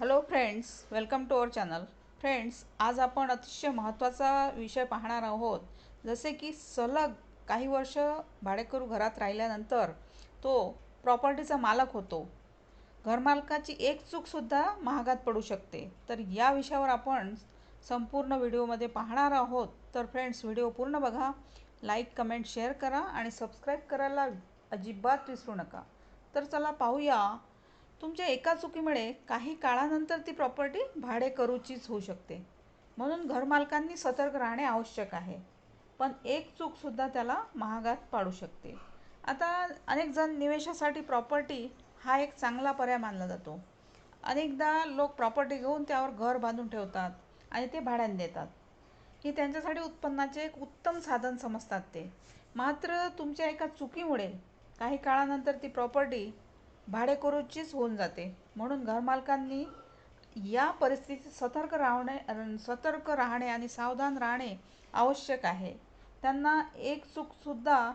Hello friends welcome to our channel friends आज आपण अतिशय महत्त्वाचा विषय पाहणार आहोत. जसे की सलग काही वर्ष भाडेकरू घरात राहिल्यानंतर तो प्रॉपर्टीचा मालक होतो. घरमालकाची एक चूकसुद्धा महागात पडू शकते. तर या विषयावर आपण संपूर्ण व्हिडिओमध्ये पाहणार आहोत. तर फ्रेंड्स व्हिडिओ पूर्ण बघा. लाईक कमेंट शेअर करा आणि सबस्क्राईब करायला अजिबात विसरू नका. तर चला पाहूया तुमच्या एका चुकीमुळे काही काळानंतर ती प्रॉपर्टी भाडेकरूचीच होऊ शकते. म्हणून घरमालकांनी सतर्क राहणे आवश्यक आहे. पण एक चूकसुद्धा त्याला महागात पाडू शकते. आता अनेक जण निवेशासाठी प्रॉपर्टी हा एक चांगला पर्याय मानला जातो. अनेकदा लोक प्रॉपर्टी घेऊन त्यावर घर बांधून ठेवतात आणि ते भाड्याने देतात. ही त्यांच्यासाठी उत्पन्नाचे एक उत्तम साधन समजतात ते. मात्र तुमच्या एका चुकीमुळे काही काळानंतर ती प्रॉपर्टी भाडेकरूचीच होऊन जाते. म्हणून घरमालकांनी या परिस्थितीत सतर्क राहणे सतर्क राहणे आणि सावधान राहणे आवश्यक आहे. त्यांना एक चूकसुद्धा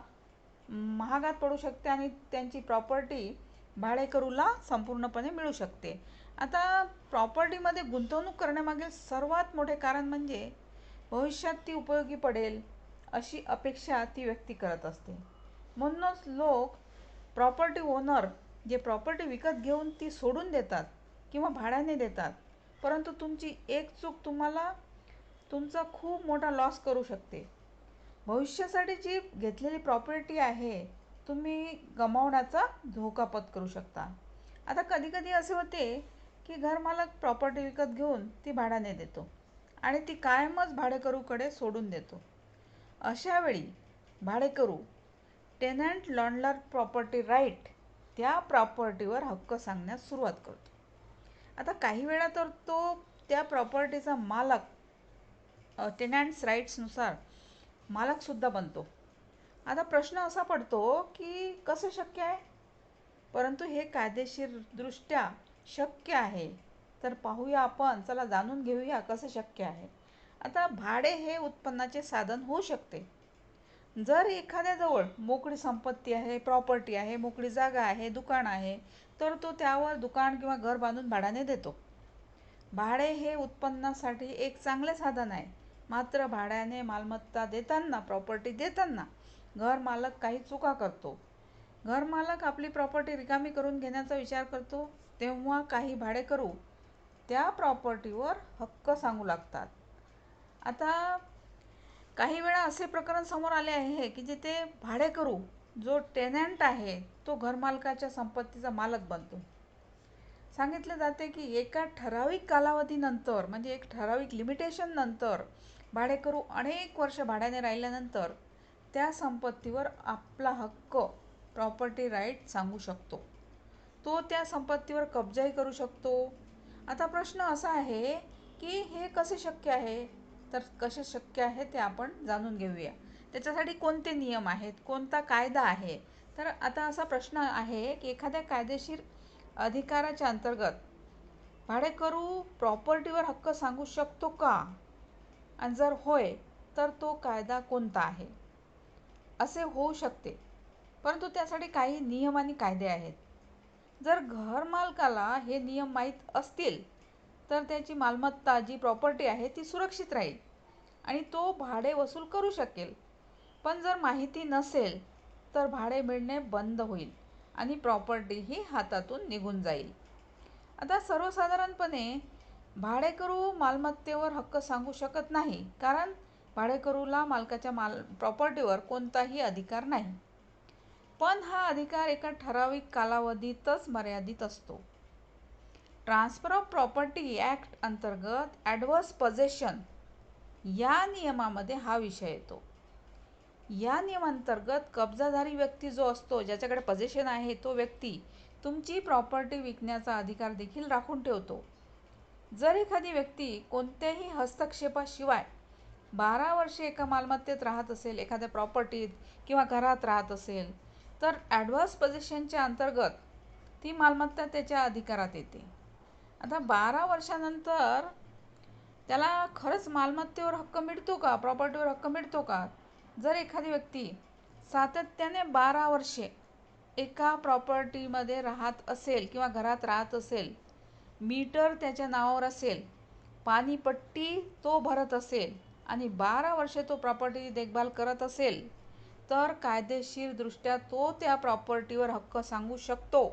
महागात पडू शकते आणि त्यांची प्रॉपर्टी भाडेकरूला संपूर्णपणे मिळू शकते. आता प्रॉपर्टीमध्ये गुंतवणूक करण्यामागील सर्वात मोठे कारण म्हणजे भविष्यात ती उपयोगी पडेल अशी अपेक्षा ती व्यक्ती करत असते. म्हणूनच लोक प्रॉपर्टी ओनर जे प्रॉपर्टी विकत घेऊन ती सोडून देतात किंवा भाड्याने देतात परंतु तुमची एक चूक तुम्हाला तुमचा खूप मोठा लॉस करू शकते. भविष्यासाठी जी घेतलेली प्रॉपर्टी आहे तुम्ही गमावण्याचा धोका पत्करू शकता. आता कधीकधी असे होते की घरमालक प्रॉपर्टी विकत घेऊन ती भाड्याने देतो आणि ती कायमच भाडेकरूकडे सोडून देतो. अशावेळी भाडेकरू टेनंट लॉन्डलर प्रॉपर्टी राईट त्या प्रॉपर्टीवर हक्क सांगण्यास सुरुवात करतो. आता काही वेळा तर तो त्या प्रॉपर्टीचा मालक टेनंट्स राईट्सनुसार मालकसुद्धा बनतो. आता प्रश्न असा पडतो की कसं शक्य आहे? परंतु हे कायदेशीरदृष्ट्या शक्य आहे. तर पाहूया आपण चला जाणून घेऊया कसं शक्य आहे. आता भाडे हे उत्पन्नाचे साधन होऊ शकते. जर एखाद्याजवळ मोकळी संपत्ती आहे प्रॉपर्टी आहे मोकळी जागा आहे दुकान आहे तर तो त्यावर दुकान किंवा घर बांधून भाड्याने देतो. भाडे हे उत्पन्नासाठी एक चांगले साधन आहे. मात्र भाड्याने मालमत्ता देताना प्रॉपर्टी देताना घर मालक काही चुका करतो. घर मालक आपली प्रॉपर्टी रिकामी करून घेण्याचा विचार करतो तेव्हा काही भाडे करू त्या प्रॉपर्टीवर हक्क सांगू लागतात. आता काही वेळा असे प्रकरण समोर आले आहे की जिथे भाडेकरू जो टेनंट आहे तो घरमालकाच्या संपत्तीचा मालक बनतो. सांगितले जाते की एका ठराविक कालावधीनंतर म्हणजे एक ठराविक लिमिटेशन नंतर भाडेकरू अनेक वर्ष भाड्याने राहिल्यानंतर त्या संपत्तीवर आपला हक्क प्रॉपर्टी राईट सांगू शकतो. तो त्या संपत्तीवर कब्जाही करू शकतो. आता प्रश्न असा आहे की हे कसे शक्य आहे? तर कसे शक्य आहे ते आपण जाणून घेऊया. त्याच्यासाठी कोणते नियम आहेत? कोणता कायदा आहे? तर आता असा प्रश्न आहे की एखाद्या कायदेशीर अधिकाराच्या अंतर्गत भाडेकरू प्रॉपर्टीवर हक्क सांगू शकतो का? आणि जर होय तर तो कायदा कोणता आहे? असे होऊ शकते. परंतु त्यासाठी काही नियम आणि कायदे आहेत. जर घरमालकाला हे नियम माहीत असतील तर त्याची मालमत्ता जी प्रॉपर्टी आहे ती सुरक्षित राहील. आणि तो भाडे वसूल करू शकेल. पण जर माहिती नसेल तर भाडे मिळणे बंद होईल आणि प्रॉपर्टीही हातातून निघून जाईल. आता सर्वसाधारणपणे भाडेकरू मालमत्तेवर हक्क सांगू शकत नाही कारण भाडेकरूला मालकाच्या माल प्रॉपर्टीवर कोणताही अधिकार नाही. पण हा अधिकार एका ठराविक कालावधीतच मर्यादित असतो. ट्रान्सफर ऑफ प्रॉपर्टी ॲक्ट अंतर्गत ॲडव्हर्स पजेशन या नियमामध्ये हा विषय येतो. या नियमांतर्गत कब्जाधारी व्यक्ती जो असतो ज्याच्याकडे पजेशन आहे तो व्यक्ती तुमची प्रॉपर्टी विकण्याचा अधिकार देखील राखून ठेवतो. जर एखादी व्यक्ती कोणत्याही हस्तक्षेपाशिवाय बारा वर्षे एका मालमत्तेत राहत असेल एखाद्या प्रॉपर्टीत किंवा घरात राहत असेल तर ॲडव्हान्स पोझिशनच्या अंतर्गत ती मालमत्ता त्याच्या अधिकारात येते. आता बारा वर्षानंतर त्याला खरंच मालमत्तेवर हक्क मिळतो का? प्रॉपर्टीवर हक्क मिळतो का? जर एखादी व्यक्ती सातत्याने बारा वर्षे एका प्रॉपर्टीमध्ये राहत असेल किंवा घरात राहत असेल मीटर त्याच्या नावावर असेल पाणीपट्टी तो भरत असेल आणि बारा वर्षे तो प्रॉपर्टीची देखभाल करत असेल तर कायदेशीरदृष्ट्या तो त्या प्रॉपर्टीवर हक्क सांगू शकतो.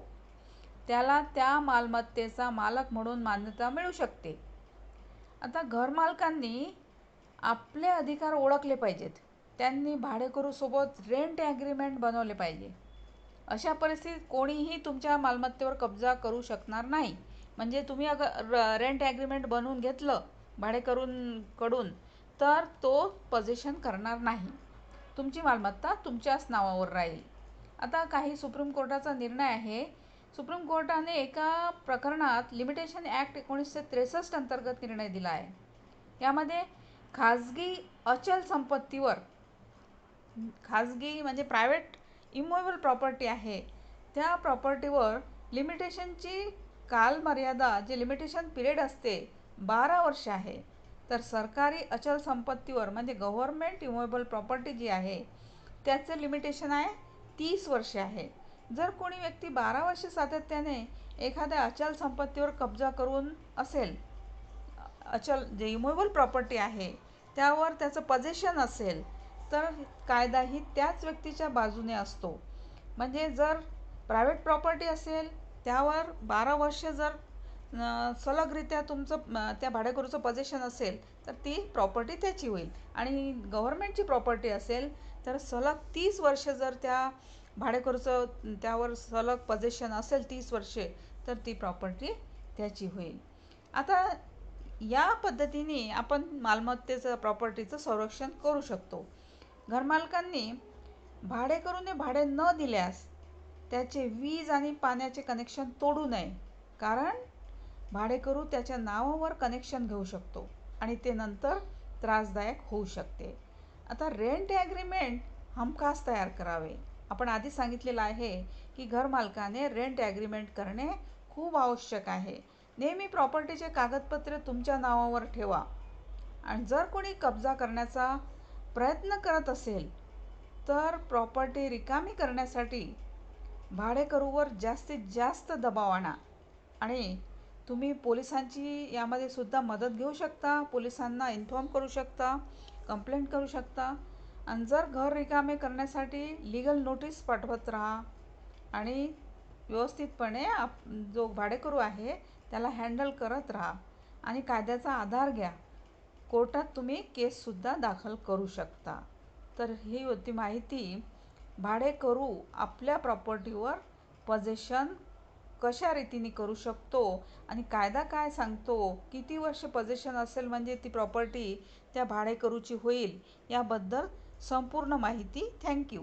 त्याला त्या मालमत्तेचा मालक म्हणून मान्यता मिळू शकते. आता घरमालकांनी आपले अधिकार ओळखले पाहिजेत. त्यांनी भाडेकरूसोबत रेंट ॲग्रीमेंट बनवले पाहिजे. अशा परिस्थितीत कोणीही तुमच्या मालमत्तेवर कब्जा करू शकणार नाही. म्हणजे तुम्ही अगर र रेंट ॲग्रीमेंट बनवून घेतलं भाडेकरूंकडून तर तो पजेशन करणार नाही. तुमची मालमत्ता तुमच्याच नावावर राहील. आता काही सुप्रीम कोर्टाचा निर्णय आहे. सुप्रीम कोर्टाने एका प्रकरणात लिमिटेशन ॲक्ट एकोणीसशे त्रेसष्ट अंतर्गत निर्णय दिला आहे. यामध्ये खाजगी अचल संपत्तीवर खाजगी म्हणजे प्रायव्हेट इमोबल प्रॉपर्टी आहे. त्या प्रॉपर्टीवर लिमिटेशनची कालमर्यादा जे लिमिटेशन पिरियड असते बारा वर्ष आहे. तर सरकारी अचल संपत्तीवर म्हणजे गव्हर्मेंट इमोबल प्रॉपर्टी जी आहे त्याचं लिमिटेशन आहे तीस वर्षे आहे. जर कोणी व्यक्ती बारा वर्षे सातत्याने एखाद्या अचल संपत्तीवर कब्जा करून असेल अचल जे इमोबल प्रॉपर्टी आहे त्यावर त्याचं पजेशन असेल तर कायदाही त्याच व्यक्तीच्या बाजूने असतो. म्हणजे जर प्रायव्हेट प्रॉपर्टी असेल त्यावर बारा वर्ष जर सलगरित्या तुमचं त्या भाडेकरूचं पजेशन असेल तर ती प्रॉपर्टी त्याची होईल. आणि गव्हर्मेंटची प्रॉपर्टी असेल तर सलग तीस वर्ष जर त्या भाडेकरूचं त्यावर सलग पजेशन असेल तीस वर्षे तर ती प्रॉपर्टी त्याची होईल. आता या पद्धतीने आपण मालमत्तेचं प्रॉपर्टीचं संरक्षण करू शकतो. घरमालकांनी भाडेकरूने भाडे न दिल्यास त्याचे वीज आणि पाण्याचे कनेक्शन तोडू नये. कारण भाडेकरू त्याच्या नावावर कनेक्शन घेऊ शकतो आणि ते नंतर त्रासदायक होऊ शकते. आता रेंट ॲग्रीमेंट हमखास तयार करावे. आपण आधी सांगितलेलं आहे की घरमालकाने रेंट ॲग्रीमेंट करणे खूप आवश्यक आहे. नेहमी प्रॉपर्टीचे कागदपत्रे तुमच्या नावावर ठेवा. आणि जर कोणी कब्जा करण्याचा प्रयत्न करत असेल तर प्रॉपर्टी रिकामी करण्यासाठी भाडेकरूवर जास्तीत जास्त दबाव आणा. आणि तुम्ही पोलिसांची यामध्ये सुद्धा मदत घेऊ शकता पोलिसांना इन्फॉर्म करू शकता कंप्लेंट करू शकता. आणि जर घर रिकामे करण्यासाठी लिगल नोटीस पाठवत राहा आणि व्यवस्थितपणे आप जो भाडेकरू आहे त्याला हँडल करत राहा आणि कायद्याचा आधार घ्या. कोर्टात तुम्ही केससुद्धा दाखल करू शकता. तर ही होती माहिती. भाडेकरू आपल्या प्रॉपर्टीवर पजेशन कशा रीतीने करू शकतो आणि कायदा काय सांगतो? किती वर्ष पजेशन असेल म्हणजे ती प्रॉपर्टी त्या भाडेकरूची होईल? याबद्दल संपूर्ण माहिती. थँक्यू